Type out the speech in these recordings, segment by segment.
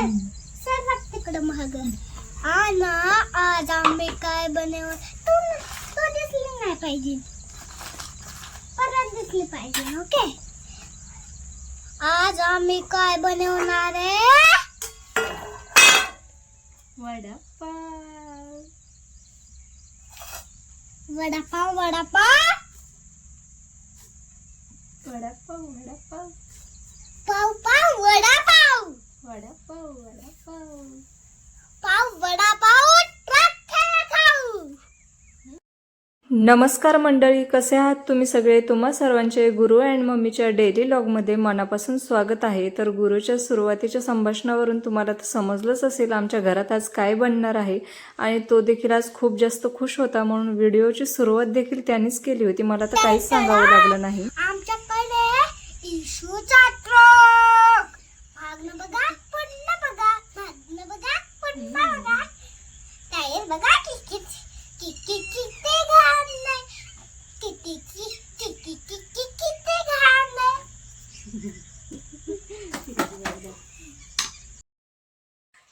Sir तिकडं महाग. ना आज आम्ही काय बनव तू तू दिसली नाही पाहिजे. परत दिसली पाहिजे ओके? आज आम्ही काय बनवणार आहे? वडापाव. वडापाव वडापाव? वडापाव वडापाव. पाव पाव वडापाव वडापाव पाव वडापाव ट्रक खेळा खाऊ नमस्कार मंडळी कसे आहात तुम्ही सगळे? तुम्हा सर्वांचे गुरु अँड मम्मीच्या डेली लॉगमध्ये मनापासून स्वागत आहे. तर गुरुच्या सुरुवातीच्या संभाषणावरून तुम्हाला तर समजलंच असेल आमच्या घरात आज काय बनणार आहे आणि तो देखील आज खूप जास्त खुश होता म्हणून व्हिडिओची सुरुवात देखील त्यांनीच केली होती. मला तर काहीच सांगावं लागलं नाही. आमच्याकडे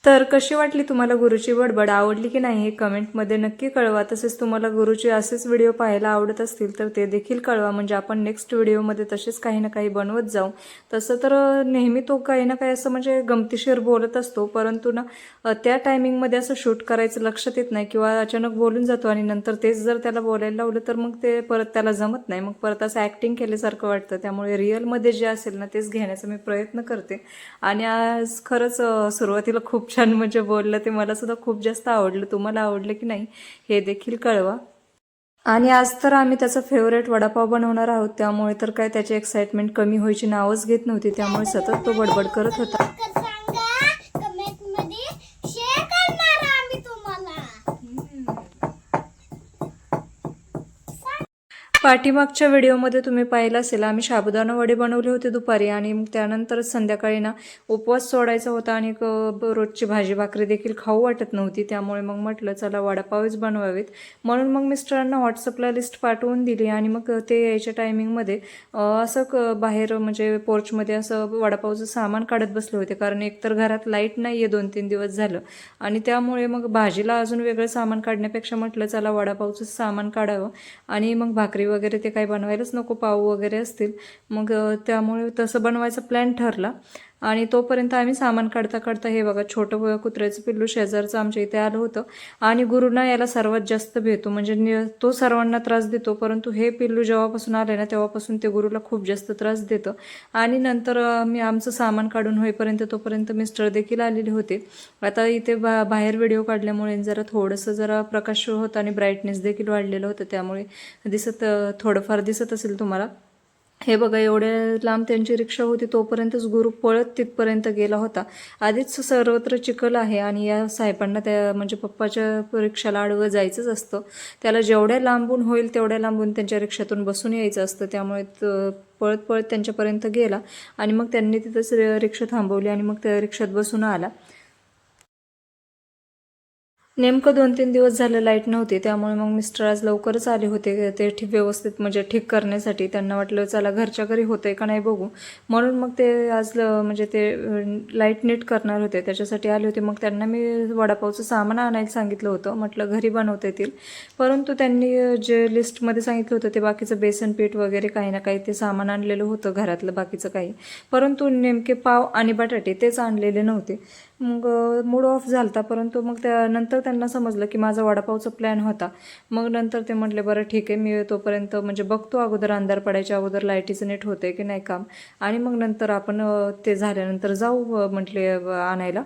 तर कशी वाटली तुम्हाला गुरुची बडबड? आवडली की नाही हे कमेंटमध्ये नक्की कळवा. तसेच तुम्हाला गुरुचे असेच व्हिडिओ पाहायला आवडत असतील तर ते देखील कळवा. म्हणजे आपण नेक्स्ट व्हिडिओमध्ये तसेच काही ना काही बनवत जाऊ. तसं तर नेहमी तो काही ना काही असं म्हणजे गमतीशीर बोलत असतो. परंतु ना त्या टायमिंगमध्ये असं शूट करायचं लक्षात येत नाही किंवा अचानक बोलून जातो आणि नंतर तेच जर त्याला बोलायला लावलं तर मग ते परत त्याला जमत नाही. मग परत असं ॲक्टिंग केल्यासारखं वाटतं. त्यामुळे रिअलमध्ये जे असेल ना तेच घेण्याचा मी प्रयत्न करते. आणि आज खरंच सुरुवातीला खूप छान म्हणजे बोललं ते मला सुद्धा खूप जास्त आवडलं. तुम्हाला आवडलं की नाही हे देखील कळवा. आणि आज तर आम्ही त्याचा फेवरेट वडापाव बनवणार आहोत. त्यामुळे तर काय त्याची एक्साइटमेंट कमी व्हायची नावच घेत नव्हती. त्यामुळे सतत तो बडबड करत होता लवकर सांगा कमेंटमध्ये शेअर करणार आम्ही तुम्हाला पाठीमागच्या व्हिडिओमध्ये तुम्ही पाहिलं असेल आम्ही साबुदाणा वडे बनवले होते दुपारी आणि मग त्यानंतर संध्याकाळी ना उपवास सोडायचा होता आणि क- रोजची भाजी भाकरी देखील खाऊ वाटत नव्हती. त्यामुळे मग म्हटलं चला वडापावच बनवावेत. म्हणून मग मिस्टरांना व्हॉट्सअपला लिस्ट पाठवून दिली आणि मग ते यायच्या टायमिंगमध्ये असं क बाहेर म्हणजे पोर्चमध्ये असं वडापावचं सामान काढत बसले होते. कारण एकतर घरात लाइट नाही आहे दोन तीन दिवस झालं. आणि त्यामुळे मग भाजीला अजून वेगळं सामान काढण्यापेक्षा म्हटलं चला वडापावचं सामान काढावं आणि मग भाकरी वगैरे ते काही बनवायलाच नको पाव वगैरे असतील. मग त्यामुळे तसं बनवायचा प्लॅन ठरला. आणि तोपर्यंत आम्ही सामान काढता काढता हे बघा छोटं कुत्र्याचं पिल्लू शेजारचं आमच्या इथे आलं होतं. आणि गुरुना याला सर्वात जास्त भेटतो. म्हणजे नि- तो सर्वांना त्रास देतो परंतु हे पिल्लू जेव्हापासून आले ना तेव्हापासून ते गुरुला खूप जास्त त्रास देतं. आणि नंतर मी आमचं सामान काढून होईपर्यंत तोपर्यंत मिस्टर देखील आलेले होते. आता इथे बा बाहेर व्हिडिओ काढल्यामुळे जरा थोडंसं जरा प्रकाश होतं आणि ब्राईटनेस देखील वाढलेलं होतं. त्यामुळे दिसत थोडंफार दिसत असेल तुम्हाला. हे बघा एवढ्या लांब त्यांची रिक्षा होती तोपर्यंतच गुरु पळत तिथपर्यंत गेला होता. आधीच सर्वत्र चिखल आहे आणि या साहेबांना त्या म्हणजे पप्पाच्या रिक्षाला आडवं जायचंच असतं. त्याला जेवढ्या लांबून होईल तेवढ्या लांबून त्यांच्या रिक्षातून बसून यायचं असतं. त्यामुळे पळत पळत त्यांच्यापर्यंत गेला आणि मग त्यांनी तिथंच रिक्षा थांबवली आणि मग त्या रिक्षात बसून आला. नेमकं दोन तीन दिवस झालं लाइट नव्हती त्यामुळे मग मिस्टर आज लवकरच आले होते. ते ठीक व्यवस्थित म्हणजे ठीक करण्यासाठी त्यांना वाटलं चला घरच्या घरी होतंय का नाही बघू. म्हणून मग ते आज म्हणजे ते लाइट नीट करणार होते त्याच्यासाठी आले होते. मग त्यांना मी वडापावचं सामान आणायला सांगितलं होतं. म्हटलं घरी बनवता येतील. परंतु त्यांनी जे लिस्टमध्ये सांगितलं होतं ते बाकीचं बेसन पीठ वगैरे काही ना काही ते सामान आणलेलं होतं घरातलं बाकीचं काही. परंतु नेमके पाव आणि बटाटे तेच आणलेले नव्हते. मग मूड ऑफ झालता परंतु मग त्यानंतर त्यांना समजलं की माझा वडापावचा प्लॅन होता. मग नंतर ते म्हटले बरं ठीक आहे मी तोपर्यंत म्हणजे बघतो अगोदर अंधार पडायच्या अगोदर लाईटीचं नीट होतंय की नाही काम. आणि मग नंतर आपण ते झाल्यानंतर जाऊ म्हटले आणायला.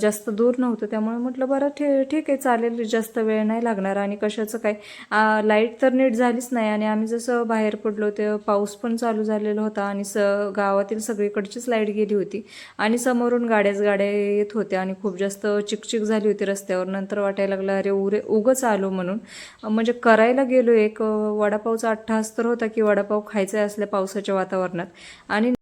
जास्त दूर नव्हतं त्यामुळे म्हटलं बरं ठे ठीक आहे चालेल जास्त वेळ नाही लागणार आणि कशाचं काय? लाइट तर नीट झालीच नाही आणि आम्ही जसं बाहेर पडलो ते पाऊस पण चालू झालेला होता आणि स गावातील सगळीकडचीच लाइट गेली होती. आणि समोरून गाड्याच गाड्या येत होत्या आणि खूप जास्त चिकचिक झाली होती रस्त्यावर. नंतर वाटायला लागलं अरे उरे उगच आलो म्हणून. म्हणजे करायला गेलो एक वडापावचा अठ्ठास तर होता की वडापाव खायचा असल्या पावसाच्या वातावरणात. आणि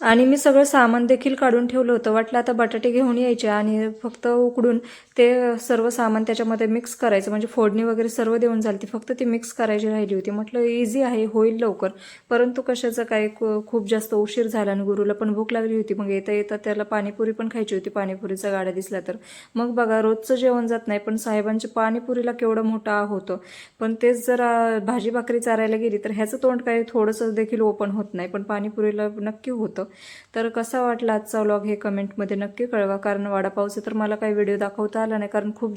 आणि मी सगळं सामान देखील काढून ठेवलं होतं. वाटलं आता बटाटे घेऊन यायचे आणि फक्त उकडून ते सर्व सामान त्याच्यामध्ये मिक्स करायचं. म्हणजे फोडणी वगैरे सर्व देऊन झाली ती फक्त ती मिक्स करायची राहिली होती. म्हटलं इझी आहे होईल लवकर. परंतु कशाचं काय खूप जास्त उशीर झाला आणि गुरुला पण भूक लागली होती. मग येता येता त्याला पाणीपुरी पण खायची होती. पाणीपुरीचा गाड्या दिसला तर. मग बघा रोजचं जेवण जात नाही पण साहेबांच्या पाणीपुरीला केवढं मोठं होतं. पण तेच जर भाजी भाकरी चारायला गेली तर ह्याचं तोंड काही थोडंसं देखील ओपन होत नाही. पण पाणीपुरीला नक्की होतं. तर कसा वाटला आजचा व्लॉग हे कमेंटमध्ये नक्की कळवा. कारण वडापावचं तर मला काही व्हिडिओ दाखवता आला नाही. कारण खूप